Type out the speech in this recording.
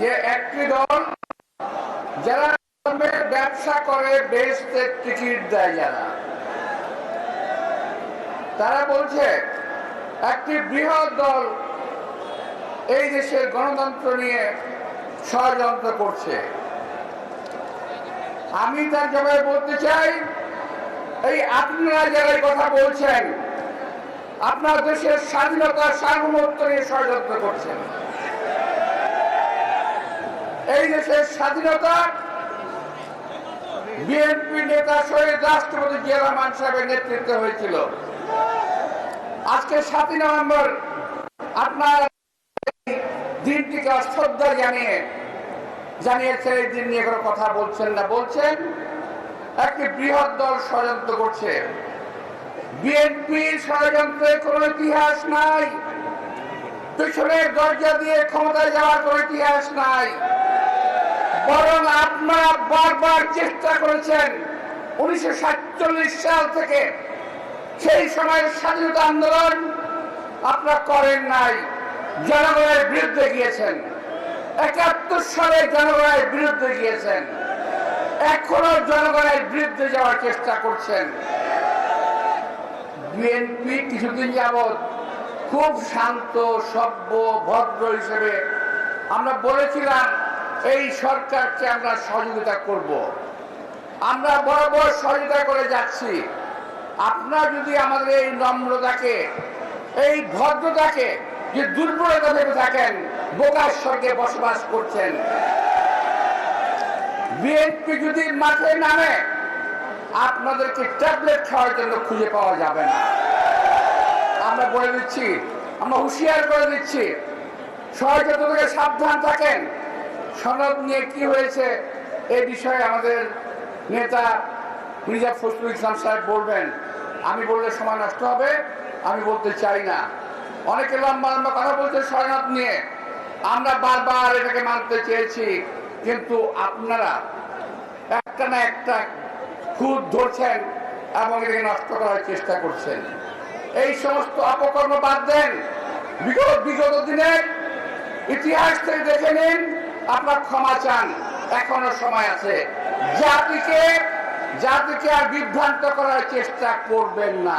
যে একটি দল যারা ব্যবসা করে বেস্টের টিকিট দেয় যারা। তারা বলছে, একটি বৃহৎ দল এই দেশের গণতন্ত্র নিয়ে ষড়যন্ত্র করছে। আমি তার জবাবে বলতে চাই, এই আপনারা যারা কথা বলছেন, আপনার দেশের স্বাধীনতা সার্বভৌমত্ব নিয়ে ষড়যন্ত্র করছেন। এই দেশের স্বাধীনতা, বিএনপি নেতা শহীদ রাষ্ট্রপতি জিয়া রহমান সাহেবের নেতৃত্বে হয়েছিল। আজকে সাতই নভেম্বর আপনার দিনটিকে শ্রদ্ধা জানিয়ে জানিয়েছেন এই দিন নিয়ে কোনো কথা বলছেন না, বলছেন একটি বৃহৎ দল ষড়যন্ত্র করছে। বিএনপির ষড়যন্ত্রের কোনো ইতিহাস নাই। পেছনের দরজা দিয়ে ক্ষমতায় যাওয়ার কোনো ইতিহাস নাই। বরং আপনারা বারবার চেষ্টা করেছেন উনিশশো সাল থেকে। সেই সময়ের স্বাধীনতা আন্দোলন আপনারা করেন নাই, জনগণের বিরুদ্ধে গিয়েছেন। একাত্তর সালে জনগণের বিরুদ্ধে গিয়েছেন। এখনও জনগণের বিরুদ্ধে যাওয়ার চেষ্টা করছেন। বিএনপি কিছুদিন যাবৎ খুব শান্ত, সভ্য, ভদ্র হিসেবে আমরা বলেছিলাম এই সরকারকে আমরা সহযোগিতা করব। আমরা বরাবর সহযোগিতা করে যাচ্ছি। আপনারা যদি আমাদের এই নম্রতাকে, এই ভদ্রতাকে, যে দুর্বলতা ভেবে থাকেন বোকার স্বর্গে বসবাস করছেন। বিএনপি যদি মাঠে নামে, আপনাদেরকে ট্যাবলেট খাওয়ার জন্য খুঁজে পাওয়া যাবে না। আমরা বলে দিচ্ছি, আমরা হুঁশিয়ার করে দিচ্ছি থেকে সাবধান থাকেন সনদ নিয়ে কি হয়েছে এই বিষয়ে আমাদের নেতা মির্জা ফখরুল ইসলাম সাহেব বলবেন। আমি বললে সময় নষ্ট হবে, আমি বলতে চাই না। অনেকে লম্বা লম্বা কথা বলছে সনদ নিয়ে। আমরা বারবার এটাকে মানতে চেয়েছি, কিন্তু আপনারা একটা না একটা খুদ ধরছেন এবং এটাকে নষ্ট করার চেষ্টা করছেন। এই সমস্ত অপকর্ম বাদ দেন। বিগত বিগত দিনের ইতিহাস থেকে দেখে নিন আপনার ক্ষমা চান এখনও সময় আছে। জাতিকে জাতিকে আর বিভ্রান্ত করার চেষ্টা করবেন না।